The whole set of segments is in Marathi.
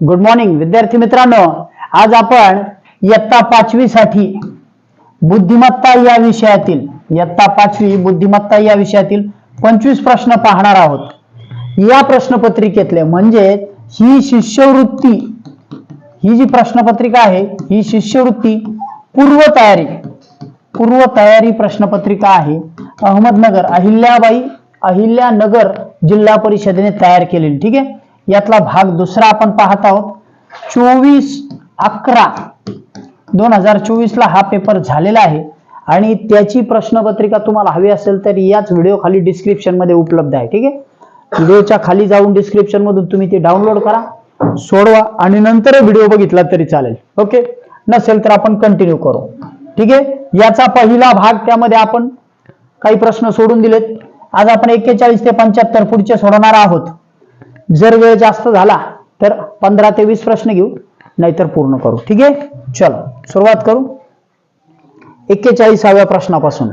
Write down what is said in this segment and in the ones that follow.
गुड मॉर्निंग विद्यार्थी मित्रांनो. आज आपण इयत्ता पाचवी साठी बुद्धिमत्ता या विषयातील इयत्ता पाचवी बुद्धिमत्ता या विषयातील पंचवीस प्रश्न पाहणार आहोत. या प्रश्नपत्रिकेतले म्हणजे ही शिष्यवृत्ती ही जी प्रश्नपत्रिका आहे ही शिष्यवृत्ती पूर्व तयारी पूर्व तयारी प्रश्नपत्रिका आहे. अहमदनगर अहिल्याबाई अहिल्यानगर जिल्हा परिषदेने तयार केलेली ठीक आहे? यातला भाग दुसरा आपण पाहत आहोत. चोवीस अकरा दोन हजार चोवीस ला हा पेपर झालेला आहे. आणि त्याची प्रश्नपत्रिका तुम्हाला हवी असेल तर याच व्हिडिओ खाली डिस्क्रिप्शनमध्ये उपलब्ध आहे. ठीक आहे? व्हिडिओच्या खाली जाऊन डिस्क्रिप्शन मधून तुम्ही ती डाउनलोड करा सोडवा आणि नंतर व्हिडिओ बघितला तरी चालेल. ओके नसेल तर आपण कंटिन्यू करू. ठीक आहे? याचा पहिला भाग त्यामध्ये आपण काही प्रश्न सोडून दिलेत. आज आपण एक्केचाळीस ते पंच्याहत्तर पुढचे सोडवणार आहोत. जर वेळ जास्त झाला तर पंधरा ते वीस प्रश्न घेऊ नाहीतर पूर्ण करू. ठीक आहे? चलो सुरुवात करू. एक्केचाळीसाव्या प्रश्नापासून.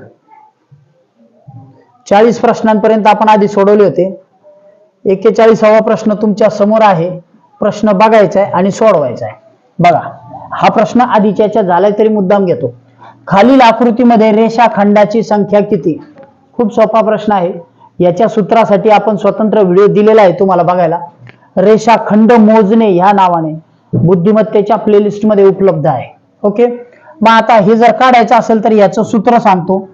चाळीस प्रश्नांपर्यंत आपण आधी सोडवले होते. एक्केचाळीसावा प्रश्न तुमच्यासमोर आहे. प्रश्न बघायचा आहे आणि सोडवायचा आहे. बघा हा प्रश्न आधीच्या याच्या झालाय तरी मुद्दाम घेतो. खालील आकृतीमध्ये रेषाखंडाची संख्या किती? खूप सोपा प्रश्न आहे. याच्या सूत्रासाठी आपण स्वतंत्र व्हिडिओ दिलेला आहे तुम्हाला बघायला. रेषाखंड मोजणे ह्या नावाने बुद्धिमत्तेच्या प्लेलिस्टमध्ये उपलब्ध आहे. ओके मग आता हे जर काढायचं असेल तर याचं सूत्र सांगतो.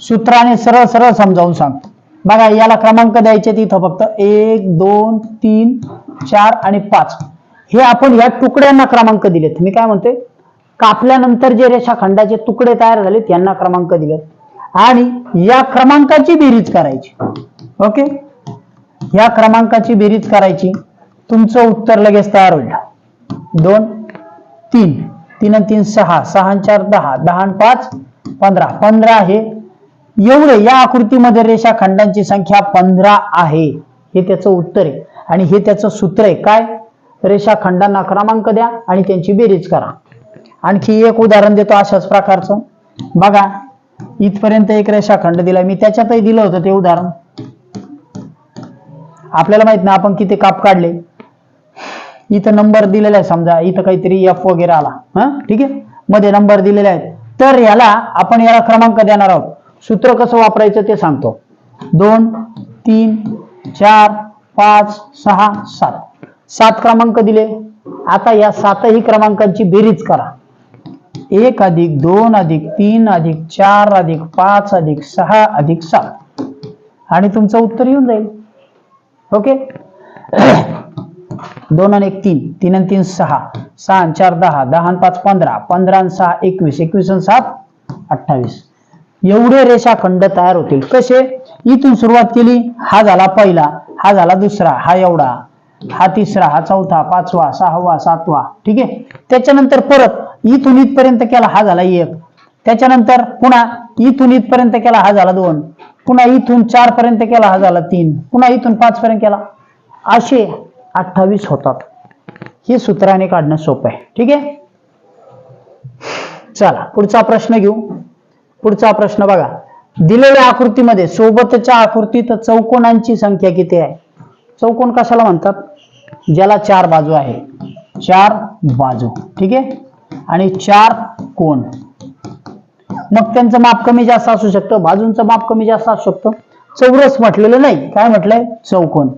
सूत्राने सरळ सरळ समजावून सांगतो. बघा याला क्रमांक द्यायचे तिथं फक्त. एक दोन तीन चार आणि पाच. हे आपण या तुकड्यांना क्रमांक दिलेत. मी काय म्हणते कापल्यानंतर जे रेषाखंडाचे तुकडे तयार झाले यांना क्रमांक दिलेत. आणि या क्रमांकाची बेरीज करायची. ओके? या क्रमांकाची बेरीज करायची. तुमचं उत्तर लगेच तयार होईल. दोन तीन. तीन आणि तीन सहा. सहा आणि चार दहा. दहा आणि पाच पंधरा. पंधरा आहे. एवढे या आकृतीमध्ये रेषाखंडांची संख्या पंधरा आहे. हे त्याचं उत्तर आहे. आणि हे त्याचं सूत्र आहे. काय? रेषाखंडांना क्रमांक द्या आणि त्यांची बेरीज करा. आणखी एक उदाहरण देतो अशाच प्रकारचं. बघा इथपर्यंत एक रेषाखंड दिला. मी त्याच्यातही दिलं होतं ते उदाहरण. आपल्याला माहीत नाही आपण किती काप काढले. इथं नंबर दिलेला आहे समजा इथं काहीतरी एफ वगैरे आला. हा? ठीक आहे? मध्ये नंबर दिलेले आहेत. तर याला आपण याला क्रमांक देणार आहोत. सूत्र कसं वापरायचं ते सांगतो. दोन तीन चार पाच सहा सात. सात क्रमांक दिले. आता या सातही क्रमांकांची बेरीज करा. एक अधिक दोन अधिक तीन अधिक चार अधिक पाच अधिक सहा अधिक सात. आणि तुमचं उत्तर येऊन जाईल. ओके? दोन आणि एक तीन. तीन आणि तीन सहा. सहा आणि चार दहा. दहा आणि पाच पंधरा. पंधरा आणि सहा एकवीस. एकवीस आणि सात अठ्ठावीस. एवढे रेषाखंड तयार होतील. कसे? इथून सुरुवात केली. हा झाला पहिला. हा झाला दुसरा. हा एवढा. हा तिसरा. हा चौथा. पाचवा. सहावा. सातवा. ठीक आहे? त्याच्यानंतर परत इथून इथपर्यंत केला हा झाला एक. त्याच्यानंतर पुन्हा इथून इथपर्यंत केला हा झाला दोन. पुन्हा इथून चार पर्यंत केला हा झाला तीन. पुन्हा इथून पाच पर्यंत केला. असे अठ्ठावीस होतात. हे सूत्राने काढणं सोपं आहे. ठीक आहे? चला पुढचा प्रश्न घेऊ. पुढचा प्रश्न बघा. दिलेल्या आकृतीमध्ये सोबतच्या आकृतीत चौकोनांची संख्या किती आहे? चौकोन कशाला म्हणतात? ज्याला चार बाजू आहे. चार बाजू. ठीक आहे? आणि चार कोण? मग त्यांचं माप कमी जास्त असू शकतं. बाजूंचं माप कमी जास्त असू शकतं. चौरस म्हटलेलं नाही. काय म्हटलंय? चौकोन.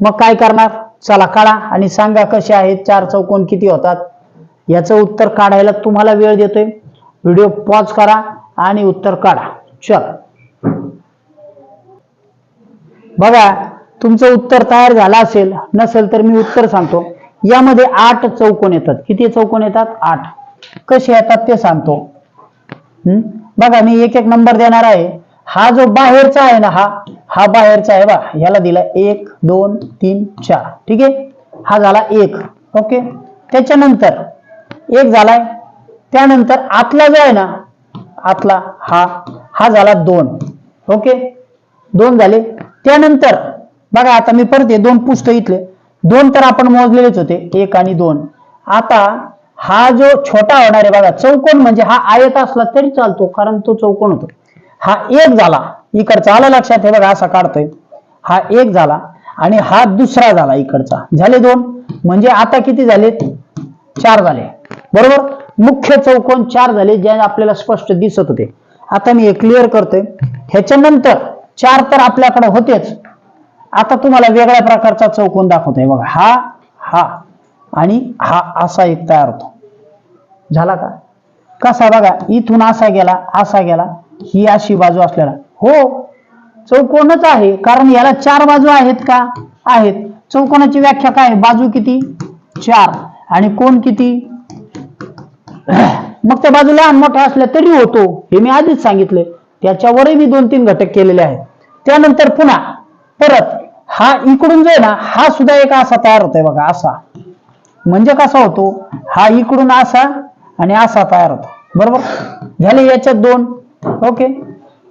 मग काय करणार? चला काढा आणि सांगा कसे आहेत? चार चौकोन किती होतात? याचं उत्तर काढायला तुम्हाला वेळ देतोय. व्हिडिओ पॉज करा आणि उत्तर काढा. चल. बघा तुमचं उत्तर तयार झालं असेल नसेल तर मी उत्तर सांगतो. यामध्ये आठ चौकोन येतात. किती चौकोन येतात? आठ. कसे येतात ते सांगतो. हम्म? बघा मी एक एक नंबर देणार आहे. हा जो बाहेरचा आहे ना हा हा बाहेरचा आहे बा ह्याला दिला एक दोन तीन चार. ठीक आहे? हा झाला एक. ओके? त्याच्यानंतर एक झालाय. त्यानंतर आतला जो आहे ना आतला हा हा झाला दोन. ओके? दोन झाले. त्यानंतर बघा आता मी परत दोन पुस्तक इथले. दोन तर आपण मोजलेलेच होते. एक आणि दोन. आता हा जो छोटा होणार आहे बघा चौकोन म्हणजे हा आयत असला तरी चालतो कारण तो चौकोन होतो. हा एक झाला इकडचा आला लक्षात हे बघा असा काढतोय. हा एक झाला आणि हा दुसरा झाला इकडचा. झाले दोन. म्हणजे आता किती झाले? चार झाले. बरोबर? मुख्य चौकोन चार झाले जे आपल्याला स्पष्ट दिसत होते. आता मी हे क्लिअर करतोय. ह्याच्यानंतर चार तर आपल्याकडे होतेच. आता तुम्हाला वेगळ्या प्रकारचा चौकोन दाखवतोय बघा. हा हा आणि हा असा एक तयार होतो. झाला का? कसा बघा इथून असा गेला असा गेला ही अशी बाजू असलेला. हो चौकोनच आहे कारण याला चार बाजू आहेत का? आहेत. चौकोनाची व्याख्या काय आहे? बाजू किती? चार. आणि कोण किती? मग त्या बाजू लहान मोठ्या असल्या तरी होतो. हे मी आधीच सांगितले. त्याच्यावरही मी दोन तीन घटक केलेले आहेत. त्यानंतर पुन्हा परत हा इकडून जो आहे ना हा सुद्धा एक असा तयार होतोय बघा असा. म्हणजे कसा होतो? हा इकडून असा आणि असा तयार होतो. बरोबर? झाले याच्यात दोन. ओके?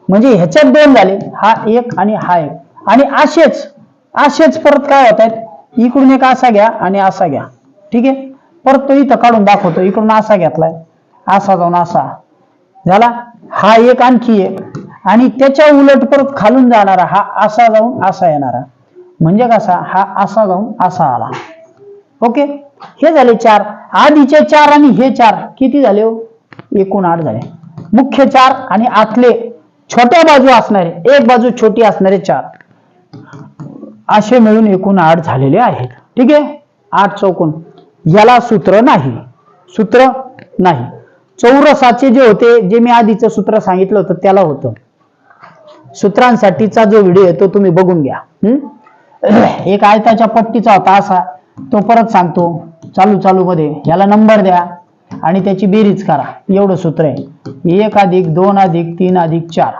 म्हणजे ह्याच्यात दोन झाले. हा एक आणि हा एक. आणि असेच असेच परत काय होत आहेत? इकडून एक असा घ्या आणि असा घ्या. ठीक आहे? परत तो इथं काढून दाखवतो. इकडून असा घेतलाय. असा जाऊन असा. झाला? हा एक आणखी एक. आणि त्याच्या उलट परत खालून जाणारा हा असा जाऊन असा येणारा. म्हणजे कसा? हा असा जाऊन असा आला. ओके? हे झाले चार. आधीचे चार आणि हे चार. किती झाले हो? एकूण आठ झाले. मुख्य चार आणि आतले छोट्या बाजू असणारे एक बाजू छोटी असणारे चार. असे मिळून एकूण आठ झालेले आहेत. ठीक आहे? आठ चौकोन. याला सूत्र नाही. सूत्र नाही. चौरसाचे जे होते जे मी आधीचं सूत्र सांगितलं होतं त्याला होतं. सूत्रांसाठीचा जो व्हिडिओ आहे तो तुम्ही बघून घ्या. एक आयताच्या पट्टीचा होता असा. तो परत सांगतो. चालू चालू मध्ये. याला नंबर द्या आणि त्याची बेरीज करा. एवढं सूत्र आहे. एक अधिक दोन अधिक तीन अधिक चार.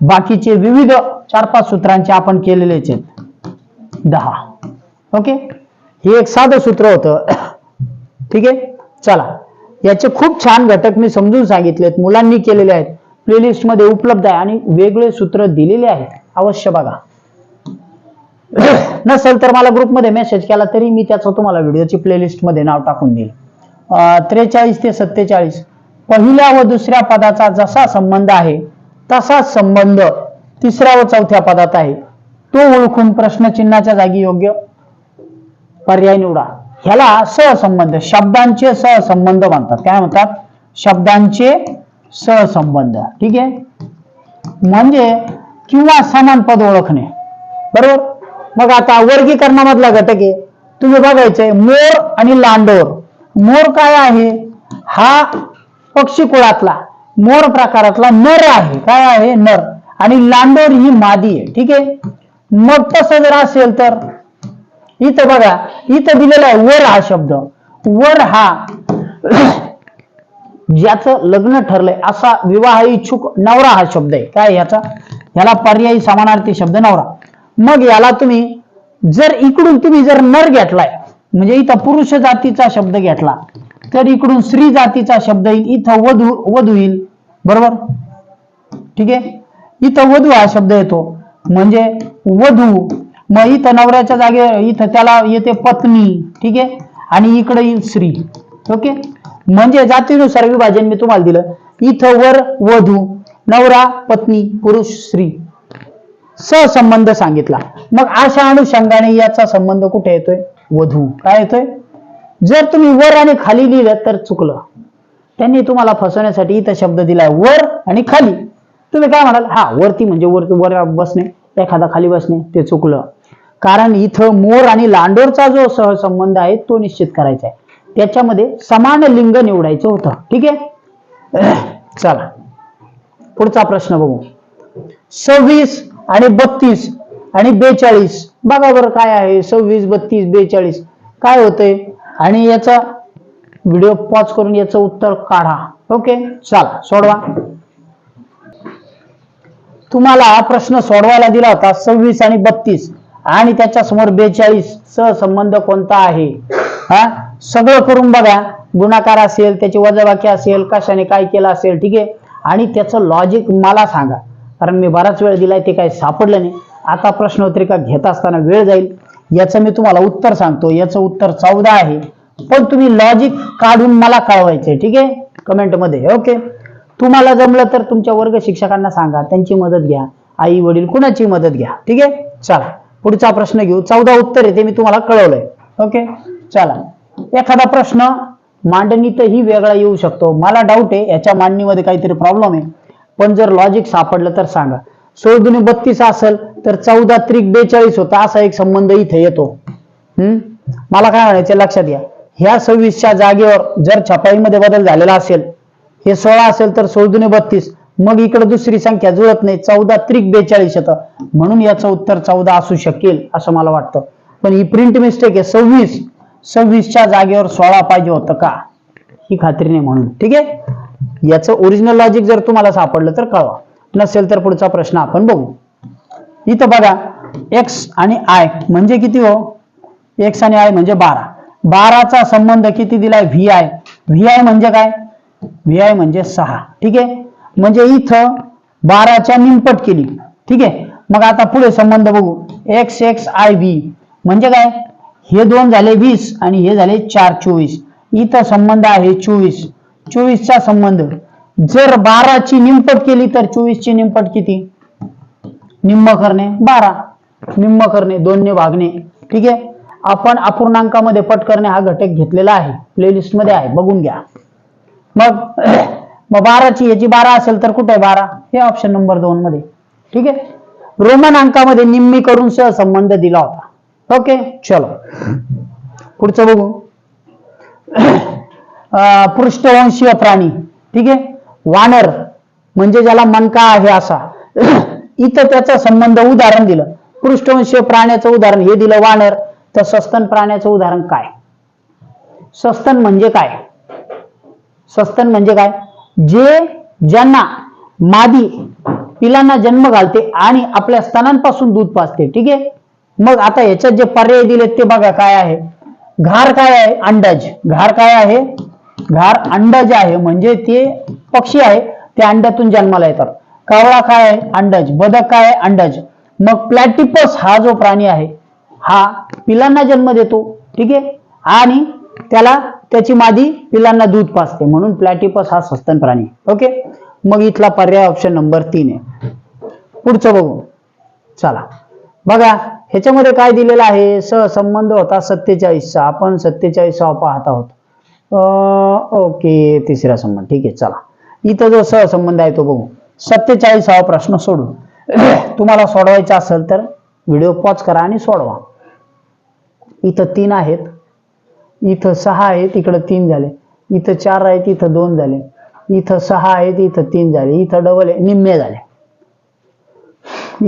बाकीचे विविध चार पाच सूत्रांचे आपण केलेलेच आहेत. दहा. ओके? हे एक साधं सूत्र होतं. ठीक आहे? चला. याचे खूप छान घटक मी समजून सांगितलेत. मुलांनी केलेले आहेत. प्लेलिस्टमध्ये उपलब्ध आहे आणि वेगळे सूत्र दिलेले आहेत. अवश्य बघा. नसेल तर मला ग्रुपमध्ये मेसेज केला तरी मी त्याचं तुम्हाला व्हिडिओची प्लेलिस्टमध्ये नाव टाकून देईल. त्रेचाळीस ते सत्तेचाळीस. पहिल्या व दुसऱ्या पदाचा जसा संबंध आहे तसाच संबंध तिसऱ्या व चौथ्या पदात आहे. तो ओळखून प्रश्नचिन्हाच्या जागी योग्य पर्याय निवडा. ह्याला सहसंबंध शब्दांचे सहसंबंध म्हणतात. काय म्हणतात? शब्दांचे सहसंबंध. ठीक आहे? म्हणजे किंवा समान पद ओळखणे. बरोबर? मग आता वर्गीकरणामधला घटक आहे. तुम्ही बघायचंय मोर आणि लांडोर. मोर काय आहे? हा पक्षी कुळातला मोर प्रकारातला नर आहे. काय आहे? नर. आणि लांडोर ही मादी आहे. ठीक आहे? मग तसं जर असेल तर इथं बघा इथं दिलेला आहे वर हा शब्द. वर हा ज्याचं लग्न ठरलंय असा विवाह इच्छुक नवरा हा शब्द आहे. काय याचा? याला पर्यायी समानार्थी शब्द नवरा. मग याला तुम्ही जर इकडून तुम्ही जर नर घेतलाय म्हणजे इथं पुरुष जातीचा शब्द घेतला तर इकडून स्त्री जातीचा शब्द येईल इथं वधू वधू येईल. बरोबर? ठीक आहे? इथं वधू हा शब्द येतो. म्हणजे वधू मग इथं नवऱ्याच्या जागे इथं त्याला येते पत्नी ठीक आहे? आणि इकडे येईल स्त्री ओके? म्हणजे जातीनुसार विभाजन मी तुम्हाला दिलं. इथं वर वधू नवरा पत्नी पुरुष स्त्री. सहसंबंध सांगितला. मग अशा अनुषंगाने याचा संबंध कुठे येतोय? वधू. काय येतोय? जर तुम्ही वर आणि खाली लिहिलं तर चुकलं. त्यांनी तुम्हाला फसवण्यासाठी इथं शब्द दिलाय वर आणि खाली. तुम्ही काय म्हणाल? हा वरती म्हणजे वर वर बसणे एखादा खाली बसणे ते चुकलं. कारण इथं मोर आणि लांडोरचा जो सहसंबंध आहे तो निश्चित करायचा आहे. त्याच्यामध्ये समान लिंग निवडायचं होतं. ठीक आहे? चला. पुढचा प्रश्न बघू. सव्वीस आणि बत्तीस आणि बेचाळीस. बघा बरं काय आहे सव्वीस बत्तीस बेचाळीस. काय होतंय? आणि याचा व्हिडिओ पॉज करून याचं उत्तर काढा. ओके चला सोडवा. तुम्हाला हा प्रश्न सोडवायला दिला होता सव्वीस आणि बत्तीस. आणि त्याच्यासमोर बेचाळीस संबंध कोणता आहे? हा? सगळं करून बघा. गुणाकार असेल त्याची वजाबाकी असेल कशाने काय केलं असेल ठीक आहे? आणि त्याचं लॉजिक मला सांगा. कारण मी बराच वेळ दिलाय ते काही सापडलं नाही. आता प्रश्नोत्तरिका घेत असताना वेळ जाईल याचं मी तुम्हाला उत्तर सांगतो. याचं उत्तर चौदा आहे. पण तुम्ही लॉजिक काढून मला कळवायचंय ठीक आहे? कमेंटमध्ये ओके? तुम्हाला जमलं तर तुमच्या वर्ग शिक्षकांना सांगा त्यांची मदत घ्या. आई वडील कुणाची मदत घ्या ठीक आहे? चला पुढचा प्रश्न घेऊ. चौदा उत्तर आहे ते मी तुम्हाला कळवलंय ओके? चला एखादा प्रश्न मांडणीतही वेगळा येऊ शकतो. मला डाऊट आहे याच्या मांडणीमध्ये काहीतरी प्रॉब्लेम आहे. पण जर लॉजिक सापडलं तर सांगा. सोळ दुने बत्तीस असेल तर चौदा त्रिक बेचाळीस होता असा एक संबंध इथे येतो. हम्म? मला काय म्हणायचं लक्षात घ्या. ह्या सव्वीसच्या जागेवर जर छपाईमध्ये बदल झालेला असेल हे सोळा असेल तर सोळ दुने बत्तीस. मग इकडे दुसरी संख्या जुळत नाही चौदा त्रिक बेचाळीस येतं. म्हणून याचं उत्तर चौदा असू शकेल असं मला वाटतं. पण ही प्रिंट मिस्टेक आहे सव्वीस. सव्वीसच्या जागेवर सोळा पाहिजे होतं का? ही खात्री नाही म्हणून. ठीक आहे? याचं ओरिजिनल लॉजिक जर तुम्हाला सापडलं तर कळवा. नसेल तर पुढचा प्रश्न आपण बघू. इथं बघा एक्स आणि आय म्हणजे किती हो? एक्स आणि आय म्हणजे बारा. बाराचा संबंध किती दिलाय? व्ही आय व्ही आय म्हणजे काय? व्ही आय म्हणजे सहा. ठीक आहे? म्हणजे इथं बाराच्या निमपट केली. ठीक आहे? मग आता पुढे संबंध बघू. एक्स एक्स आय व्ही म्हणजे काय? हे दोन झाले वीस आणि हे झाले चार चोवीस. इथं संबंध आहे चोवीस. चोवीसचा संबंध. जर बाराची निंपट केली तर चोवीसची निंपट किती? निम्म करणे बारा. निम्म करणे दोनने भागणे. ठीक आहे? आपण अपूर्णांकामध्ये पट करणे हा घटक घेतलेला आहे. प्लेलिस्टमध्ये आहे. बघून घ्या. मग मग बाराची याची बारा असेल तर कुठे बारा? हे ऑप्शन नंबर दोन मध्ये. ठीक आहे? रोमन अंकामध्ये निम्मी करून सहसंबंध दिला होता. ओके? चलो. पुढचं बघू. पृष्ठवंशीय प्राणी ठीक आहे? वानर म्हणजे ज्याला मनका आहे असा. इथं त्याचा संबंध उदाहरण दिलं. पृष्ठवंशीय प्राण्याचं उदाहरण हे दिलं वानर. तर सस्तन प्राण्याचं उदाहरण काय? सस्तन म्हणजे काय? सस्तन म्हणजे काय? जे ज्यांना मादी पिलांना जन्म घालते आणि आपल्या स्तनांपासून दूध पाजते ठीक आहे? मग आता याच्यात जे पर्याय दिलेत ते बघा काय आहे? घार काय आहे? अंडज घार काय आहे? घार जे आहे म्हणजे ते पक्षी आहे ते अंड्यातून जन्माला येतात. कावळा काय आहे? अंडज. बदक काय आहे? अंडज. मग प्लॅटिपस हा जो प्राणी आहे हा पिलांना जन्म देतो ठीक आहे? आणि त्याला त्याची मादी पिलांना दूध पाचते म्हणून प्लॅटिपस हा सस्तन प्राणी. ओके? मग इथला पर्याय ऑप्शन नंबर तीन आहे. पुढचं बघू. चला. बघा ह्याच्यामध्ये काय दिलेलं आहे? सहसंबंध होता सत्तेचाळीसचा. आपण सत्तेचाळीसचा पाहत आहोत ओके तिसरा संबंध. ठीक आहे चला. इथं जो सहसंबंध आहे तो बघू. सत्तेचाळीसावा प्रश्न सोडू तुम्हाला सोडवायचा असेल तर व्हिडिओ पॉज करा आणि सोडवा. इथं तीन आहेत. इथं सहा आहेत इकडं तीन झाले. इथं चार आहेत इथं दोन झाले. इथं सहा आहेत इथं तीन झाले. इथं डबल आहे निम्मे झाले.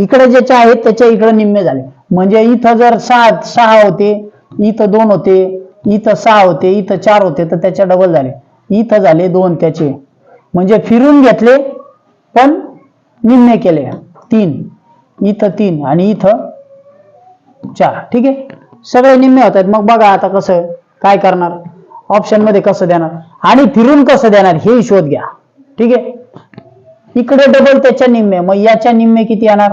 इकडे ज्याचे आहेत त्याच्या इकडे निम्मे झाले. म्हणजे इथं जर सहा सहा होते इथं दोन होते इथं सहा होते इथं चार होते तर त्याच्या डबल झाले. इथं झाले दोन त्याचे. म्हणजे फिरून घेतले पण निम्मे केले. तीन. इथं तीन आणि इथं चार. ठीक आहे? सगळे निम्मे होत आहेत मग बघा आता कसं काय करणार? ऑप्शनमध्ये कसं देणार? आणि फिरून कसं देणार? हे शोध घ्या. ठीक आहे? इकडे डबल त्याच्या निम्मे. मग याच्या निम्मे किती येणार?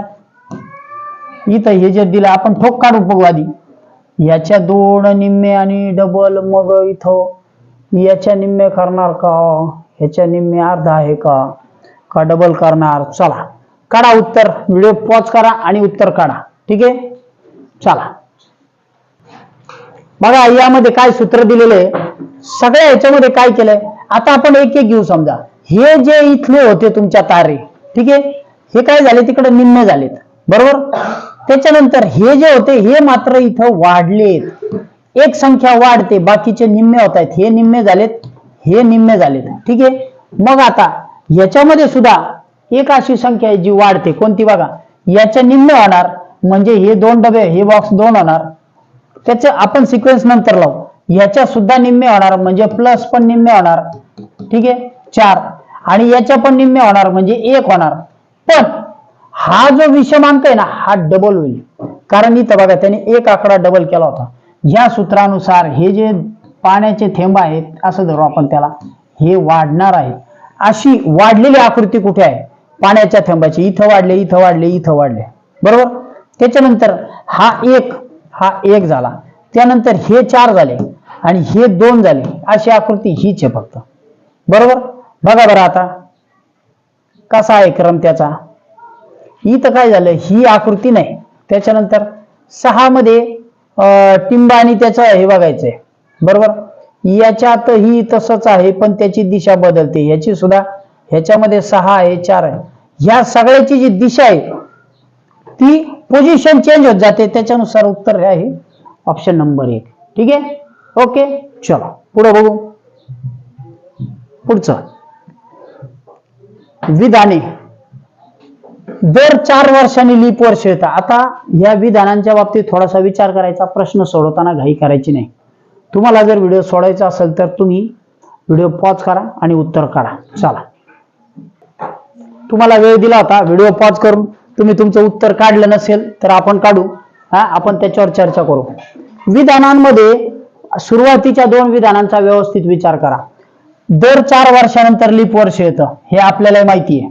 इथं हे जे दिलं आपण ठोक काढू बघू आधी याच्या दोन निम्मे आणि डबल मग इथं. याच्या निम्मे करणार का? ह्याच्या निम्मे अर्धा आहे का? का डबल करणार? चला. काढा उत्तर. व्हिडिओ पॉज करा आणि उत्तर काढा. ठीक आहे? चला. बघा यामध्ये काय सूत्र दिलेले सगळ्या ह्याच्यामध्ये काय केलंय? आता आपण एक एक घेऊ समजा. हे जे इथले होते तुमच्या तारे ठीक आहे? हे काय झाले? तिकडे निम्मे झालेत. बरोबर? त्याच्यानंतर हे जे होते हे मात्र इथं वाढलेत. एक संख्या वाढते बाकीचे निम्मे होत आहेत हे निम्मे झालेत हे निम्मे झालेत. ठीक आहे? मग आता याच्यामध्ये सुद्धा एक अशी संख्या आहे जी वाढते. कोणती बघा? याच्या निम्मे होणार म्हणजे हे दोन डबे हे बॉक्स दोन होणार. त्याचे आपण सिक्वेन्स नंतर लावू. याच्या सुद्धा निम्मे होणार म्हणजे प्लस पण निम्मे होणार. ठीक आहे? चार. आणि याच्या पण निम्मे होणार म्हणजे एक होणार. पण हा जो विषमांक आहे ना हा डबल होईल. कारण इथं बघा त्याने एक आकडा डबल केला होता. या सूत्रानुसार हे जे पाण्याचे थेंब आहेत असं धरू आपण त्याला हे वाढणार आहे. अशी वाढलेली आकृती कुठे आहे? पाण्याच्या थेंबाची. इथं वाढले इथं वाढले इथं वाढले. बरोबर? त्याच्यानंतर हा एक हा एक झाला. त्यानंतर हे चार झाले आणि हे दोन झाले. अशी आकृती हीच आहे फक्त. बरोबर? बघा बरं आता. कसा आहे क्रम त्याचा? इथं काय झालं? ही आकृती नाही. त्याच्यानंतर सहा मध्ये टिंबा आणि त्याचं हे बघायचंय. बरोबर? याच्यातही तसंच आहे पण त्याची दिशा बदलते. याची सुद्धा ह्याच्यामध्ये सहा आहे चार आहे. ह्या सगळ्याची जी दिशा आहे ती पोझिशन चेंज होत जाते. त्याच्यानुसार उत्तर आहे ऑप्शन नंबर एक. ठीक आहे? ओके? चला पुढे बघू. पुढचं. विधाने. दर चार वर्षांनी लीप वर्ष येतं. आता या विधानांच्या बाबतीत थोडासा विचार करायचा प्रश्न सोडवताना घाई करायची नाही. तुम्हाला जर व्हिडिओ सोडायचा असेल तर तुम्ही व्हिडिओ पॉज करा आणि उत्तर काढा. चला. तुम्हाला वेळ दिला होता व्हिडिओ पॉज करून तुम्ही तुमचं उत्तर काढलं नसेल तर आपण काढू. हा आपण त्याच्यावर चर्चा करू. विधानांमध्ये सुरुवातीच्या दोन विधानांचा व्यवस्थित विचार करा. दर चार वर्षानंतर लीप वर्ष येतं. हे आपल्याला माहिती आहे.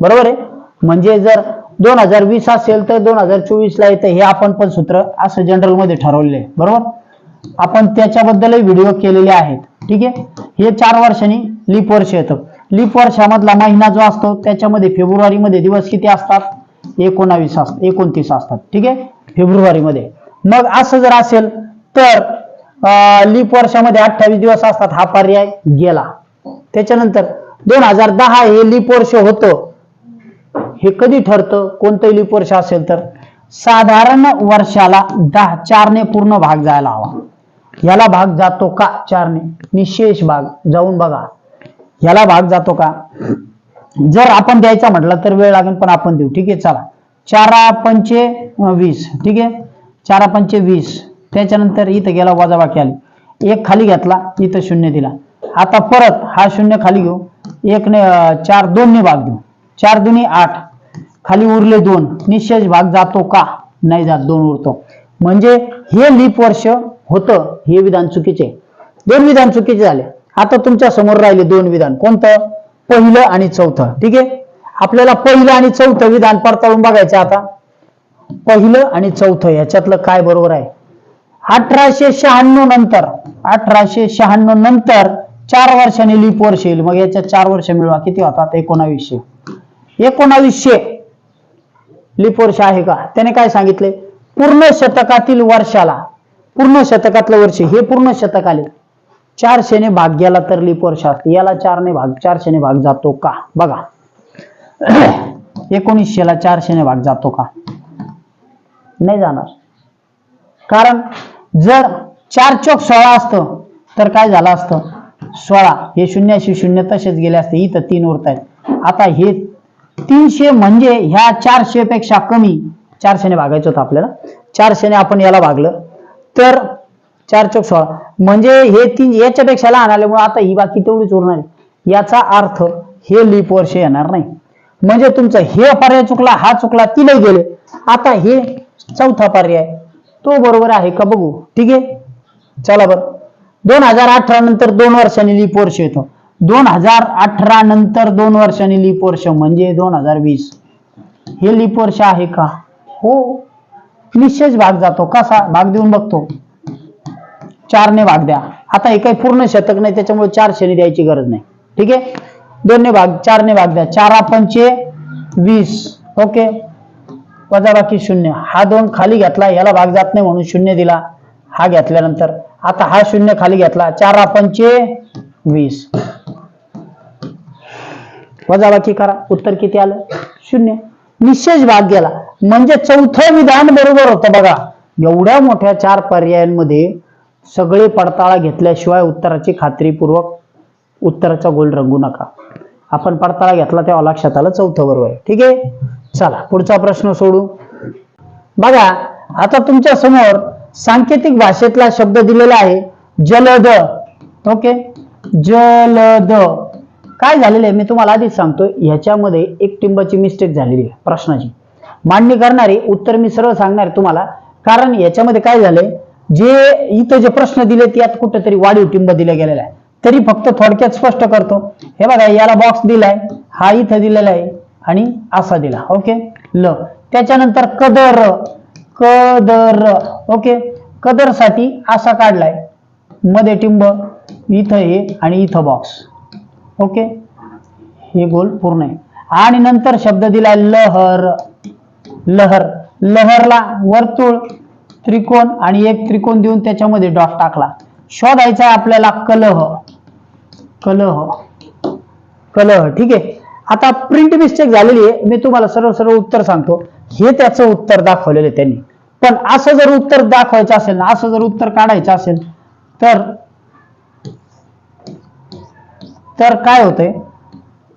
बरोबर आहे? म्हणजे जर दोन हजार वीस असेल तर दोन हजार चोवीस ला येतं हे आपण पण सूत्र असं जनरलमध्ये ठरवले बरोबर? आपण त्याच्याबद्दलही व्हिडिओ केलेले आहेत. ठीक आहे? हे चार वर्षांनी लीप वर्ष येतं. लीप वर्षामधला महिना जो असतो त्याच्यामध्ये फेब्रुवारीमध्ये दिवस किती असतात? एकोणावीस असतात एकोणतीस असतात. ठीक आहे? फेब्रुवारीमध्ये. मग असं जर असेल तर लीप वर्षामध्ये अठ्ठावीस दिवस असतात हा पर्याय गेला. त्याच्यानंतर दोन हजार दहा हे लीप वर्ष होतं. हे कधी ठरतं? कोणतंही लिप वर्ष असेल तर? साधारण वर्षाला दहा चारने पूर्ण भाग जायला हवा. याला भाग जातो का? चारने. निशेष भाग. जाऊन बघा. याला भाग जातो का? जर आपण द्यायचा म्हटला तर वेळ लागेल पण आपण देऊ. ठीक आहे चला. चारा पंचे वीस. ठीक आहे? चारा पंचे वीस. त्याच्यानंतर इथं गेला वजाबाकी आली. एक खाली घेतला इथं शून्य दिला. आता परत हा शून्य खाली घेऊ. एकने ने चार दोनने भाग देऊ. चार दोन्ही आठ. खाली उरले दोन. निशेष भाग जातो का? नाही जात दोन उरतो. म्हणजे हे लीप वर्ष होतं हे विधान चुकीचे. दोन विधान चुकीचे झाले. आता तुमच्यासमोर राहिले दोन विधान. कोणतं? पहिलं आणि चौथं. ठीक आहे? आपल्याला पहिलं आणि चौथं विधान पडताळून बघायचं आता. पहिलं आणि चौथं याच्यातलं काय बरोबर आहे? अठराशे शहाण्णव नंतर अठराशे शहाण्णव नंतर चार वर्षाने लीप वर्ष येईल. मग याच्या चार वर्ष मिळवा. किती होतात? एकोणावीसशे. एकोणावीसशे. लिप वर्ष आहे का? त्याने काय सांगितले? पूर्ण शतकातील वर्षाला पूर्ण शतकातलं वर्ष हे पूर्ण शतक आले. चारशेने भाग गेला तर लिप वर्ष असते याला चारने भाग चारशेने भाग जातो का? बघा. एकोणीसशेला चारशेने भाग जातो का? नाही जाणार. कारण जर चार चौक सोळा असतं तर काय झालं असतं? सोळा. हे शून्याशी शून्य तसेच गेले असते. इथं तीन उरत आहेत आता हे तीनशे म्हणजे ह्या चारशे पेक्षा कमी चारशेने भागायचं होतं आपल्याला. चारशेने आपण याला भागलं. तर चार चौक सोळा. म्हणजे हे तीन याच्यापेक्षा लहान आल्यामुळे आता ही बाकी तेवढीच उरणार आहे. याचा अर्थ हे लीप वर्ष येणार नाही. म्हणजे तुमचं हे पर्याय चुकला हा चुकला तीनही गेले. आता हे चौथा पर्याय तो बरोबर आहे का बघू. ठीक आहे? चला बरं. दोन हजार अठरा नंतर दोन वर्षांनी लीप वर्ष येतो. दोन हजार अठरा नंतर दोन वर्षांनी लीप वर्ष म्हणजे दोन हजार वीस. हे लीप वर्ष आहे का? हो. निश्चयच भाग जातो. कसा? भाग देऊन बघतो. चारने भाग द्या. आता हे काही पूर्ण शतक नाही त्याच्यामुळे चार शनी द्यायची गरज नाही. ठीक आहे? दोनने भाग चारने भाग द्या. चारा पंचे वीस. ओके? वजाबाकी शून्य. हा दोन खाली घेतला याला भाग जात नाही म्हणून शून्य दिला. हा घेतल्यानंतर. आता हा शून्य खाली घेतला. चारा पंचे वीस. वजाबाकी करा. उत्तर किती आलं? शून्य. निशेष भाग गेला. म्हणजे चौथं विधान बरोबर होतं बघा. एवढ्या मोठ्या चार पर्यायांमध्ये सगळे पडताळा घेतल्याशिवाय उत्तराची खात्रीपूर्वक उत्तराचा गोल रंगू नका. आपण पडताळा घेतला तेव्हा लक्षात आलं चौथं बरोबर आहे. ठीक आहे? चला पुढचा प्रश्न सोडू. बघा आता तुमच्यासमोर सांकेतिक भाषेतला शब्द दिलेला आहे जलद. ओके? जलद. काय झालेलं आहे? मी तुम्हाला आधीच सांगतो ह्याच्यामध्ये एक टिंबाची मिस्टेक झालेली आहे प्रश्नाची. मांडणी करणारे उत्तर मी सरळ सांगणार आहे तुम्हाला. कारण याच्यामध्ये काय झालंय? जे इथं जे प्रश्न दिले त्यात कुठेतरी वाढीव टिंब दिला गेलेला आहे तरी फक्त थोडक्यात स्पष्ट करतो. हे बघा याला बॉक्स दिलाय हा इथं दिलेला आहे आणि असा दिला ओके ल. त्याच्यानंतर कदर कदर ओके कदरसाठी असा काढलाय. मध्ये टिंब इथं हे आणि इथं बॉक्स ओके? हे गोल पूर्ण आहे. आणि नंतर शब्द दिला लहर. लहर. लहरला वर्तुळ त्रिकोण आणि एक त्रिकोण देऊन त्याच्यामध्ये डॉट टाकला. शोधायचा आहे आपल्याला कलह. कलह. कलह. ठीक आहे? आता प्रिंट मिस्टेक झालेली आहे. मी तुम्हाला सर्व सर्व उत्तर सांगतो. हे त्याचं उत्तर दाखवलेलं आहे त्यांनी. पण असं जर उत्तर दाखवायचं असेल ना असं जर उत्तर काढायचं असेल तर तर काय होतंय?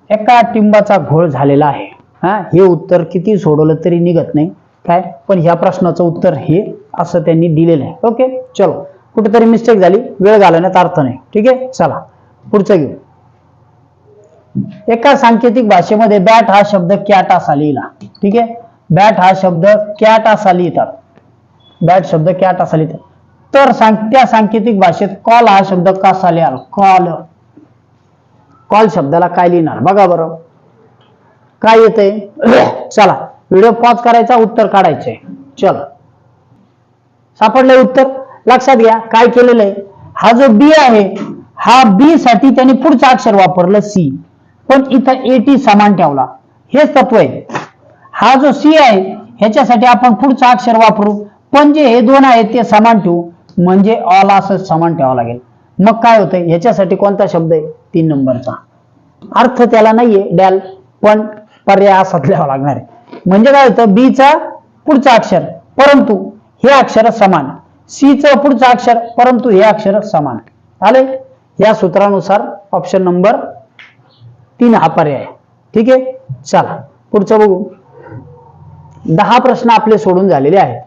एका टिंबाचा घोळ झालेला आहे. हा हे उत्तर किती सोडवलं तरी निघत नाही. काय? पण ह्या प्रश्नाचं उत्तर हे असं त्यांनी दिलेलं आहे. ओके चलो. कुठेतरी मिस्टेक झाली. वेळ घालवण्यात अर्थ नाही. ठीक आहे? चला. पुढचं घेऊ. एका सांकेतिक भाषेमध्ये बॅट हा शब्द कॅट असा लिहिला. ठीक आहे? बॅट हा शब्द कॅट असा लिहितात. बॅट शब्द कॅट असा लिहितात. तर सांग त्या सांकेतिक भाषेत कॉल हा शब्द कसा लिहाल? कॉल कॉल शब्दाला काय लिहिणार? बघा बरं. काय येतंय? चला व्हिडिओ पॉज करायचा उत्तर काढायचंय. चल. सापडलंय उत्तर? लक्षात घ्या काय केलेलं आहे? हा जो बी आहे हा बी साठी त्याने पुढचं अक्षर वापरलं सी पण इथं एटी समान ठेवला. हेच तत्व आहे. हा जो सी आहे ह्याच्यासाठी आपण पुढचं अक्षर वापरू. पण जे हे दोन आहेत ते समान ठेवू. म्हणजे ऑल असं समान ठेवावं लागेल. मग काय होतंय? ह्याच्यासाठी कोणता शब्द आहे? तीन नंबरचा. अर्थ त्याला नाहीये डॅल. पण पर्याय असाच लिहावा लागणार आहे. म्हणजे काय होतं? बीचा पुढचा अक्षर परंतु हे अक्षर समान. सीचं पुढचं अक्षर परंतु हे अक्षर समान. आले या सूत्रानुसार ऑप्शन नंबर तीन हा पर्याय. आहे. ठीक आहे? चला पुढचं बघू. दहा प्रश्न आपले सोडून झालेले आहेत.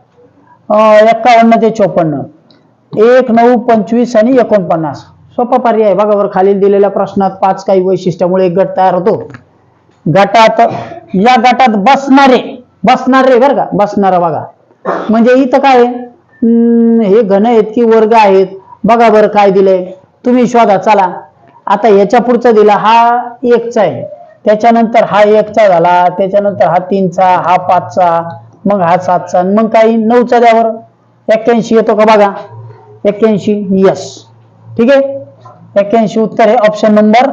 एक्कावन्न ते चोपन्न. एक नऊ पंचवीस आणि एकोणपन्नास. सोपा पर्याय आहे. बघा बरं खालील दिलेल्या प्रश्नात पाच काही वैशिष्ट्यामुळे एक गट तयार होतो. गटात या गटात बसणारे बसणारे बरं का बसणारा बघा. म्हणजे इथं काय हे घन आहेत की वर्ग आहेत? बघा बरं काय दिलंय. तुम्ही शोधा चला. आता याच्या पुढचा दिला हा एकचा आहे. त्याच्यानंतर हा एकचा झाला त्याच्यानंतर हा तीनचा हा पाचचा मग हा सातचा आणि मग काही नऊचा द्यावर एक्क्याऐंशी येतो का बघा? एक्क्याऐंशी यस ठीक आहे? एक्क्याऐंशी उत्तर आहे. ऑप्शन नंबर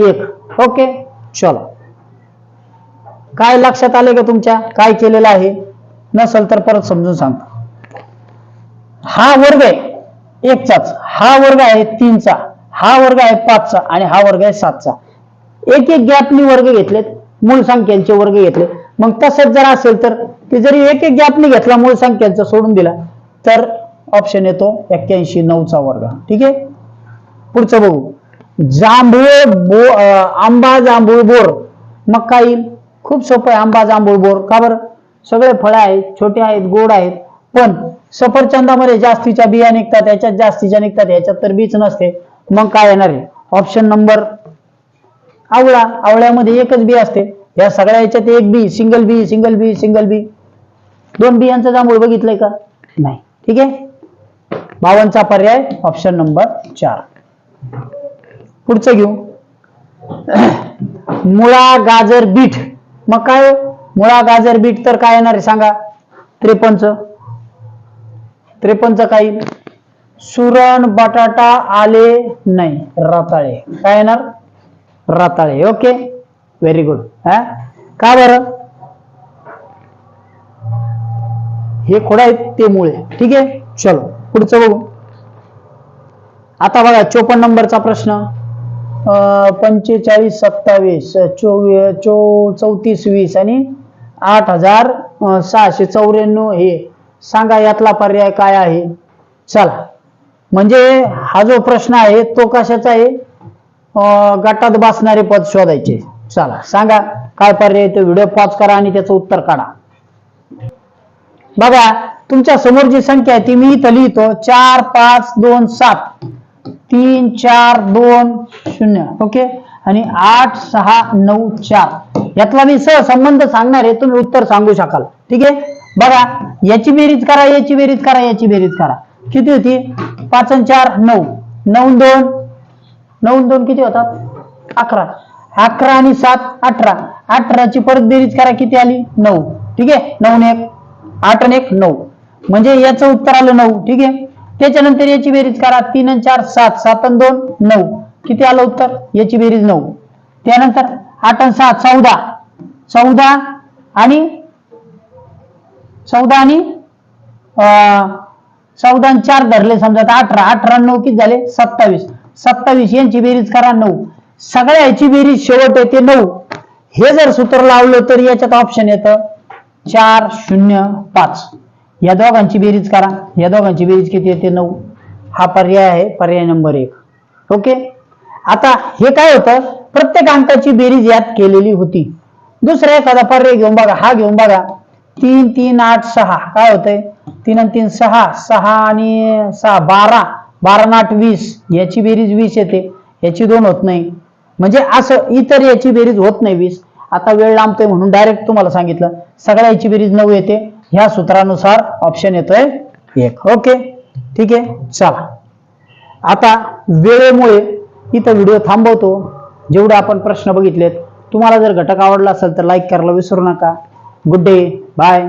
एक. ओके चलो. काय लक्षात आले का तुमच्या? काय केलेलं आहे? नसल तर परत समजून सांगतो. हा वर्ग आहे. एकचाच. हा वर्ग आहे तीनचा. हा वर्ग आहे पाचचा आणि हा वर्ग आहे सातचा. एक एक गॅपनी वर्ग घेतलेत. मूळ संख्यांचे वर्ग घेतले मग तसंच जर असेल तर ते जरी एक एक गॅपनी घेतला मूळ संख्यांचा सोडून दिला तर ऑप्शन येतो एक्क्याऐंशी नऊचा वर्ग. ठीक आहे? पुढचं बघू. जांभूळ बो आंबा जांभूळ बोर. मग काय येईल? खूप सोपं आहे आंबा जांभूळ बोर. का बरं? सगळे फळं आहेत छोटे आहेत गोड आहेत. पण सफरचंदामध्ये जास्तीच्या बिया निघतात याच्यात जास्तीच्या निघतात याच्यात तर बीच नसते. मग काय येणार आहे? ऑप्शन नंबर आवळा. आवळ्यामध्ये एकच बी असते. या सगळ्या याच्यात एक बी सिंगल बी सिंगल बी सिंगल बी. दोन बियांचं जांभूळ बघितलंय का? नाही. ठीक आहे? बावनचा पर्याय ऑप्शन नंबर चार. पुढचं घेऊ. मुळा गाजर बीट. मग काय हो? मुळा गाजर बीट तर काय येणार आहे सांगा? त्रेपन्नच त्रेपन्नच काय सुरण बटाटा आले नाही. रताळे. काय येणार? रताळे. ओके. व्हेरी गुड हा? का बरं? हे खोडा आहेत ते मुळे. ठीक आहे? चलो. पुढचं बघू. आता बघा चोपन्न नंबरचा प्रश्न. पंचेचाळीस सत्तावीस चोवी चो चौतीस वीस आणि आठ हजार सहाशे चौऱ्याण्णव हे सांगा यातला पर्याय काय आहे? चला. म्हणजे हा जो प्रश्न आहे तो कशाचा आहे? गटात बसणारे पद शोधायचे. चला सांगा काय पर्याय तो? व्हिडिओ पॉज करा आणि त्याचं उत्तर काढा. बघा तुमच्यासमोर जी संख्या आहे ती मी इथं लिहितो. चार पाच दोन सात. तीन चार दोन शून्य. ओके? आणि आठ सहा नऊ चार. यातला मी सहसंबंध सांगणार आहे तुम्ही उत्तर सांगू शकाल. ठीक आहे? बघा याची बेरीज करा याची बेरीज करा याची बेरीज करा. किती होती? पाच आणि चार नऊ. नऊ दोन? नऊ दोन किती होतात? अकरा. अकरा आणि सात अठरा. अठराची परत बेरीज करा किती आली? नऊ. ठीक आहे? नऊ एक. आठ आणि एक नऊ. म्हणजे याचं उत्तर आलं नऊ. ठीक आहे? त्याच्यानंतर याची बेरीज करा तीन आणि चार सात. सात आणि दोन नऊ. किती आलं उत्तर? याची बेरीज नऊ. त्यानंतर आठ आणि सात चौदा. चौदा आणि चौदा आणि अं, चौदा आणि चार धरले समजा तर अठरा. अठरा नऊ किती झाले? सत्तावीस. सत्तावीस यांची बेरीज करा नऊ. सगळ्या याची बेरीज शेवट येते नऊ. हे जर सूत्र लावलं तर याच्यात ऑप्शन येतं चार शून्य पाच. या दोघांची बेरीज करा. या दोघांची बेरीज किती येते नऊ. हा पर्याय आहे. पर्याय नंबर एक. ओके? आता हे काय होतं? प्रत्येक अंकाची बेरीज यात केलेली होती. दुसरा एखादा पर्याय घेऊन बघा. हा घेऊन बघा. तीन तीन आठ सहा. काय होतंय? तीन आणि तीन सहा. सहा आणि सहा बारा. बारा आठ वीस. याची बेरीज वीस येते. याची दोन होत नाही. म्हणजे असं इतर याची बेरीज होत नाही वीस. आता वेळ लांबतोय म्हणून डायरेक्ट तुम्हाला सांगितलं. सगळ्या याची बेरीज नऊ येते. ह्या सूत्रानुसार ऑप्शन येतोय एक. ओके ठीक आहे? चला. आता वेळेमुळे इथं व्हिडिओ थांबवतो. जेवढे आपण प्रश्न बघितलेत तुम्हाला जर घटक आवडला असेल तर लाईक करायला विसरू नका. Good day bye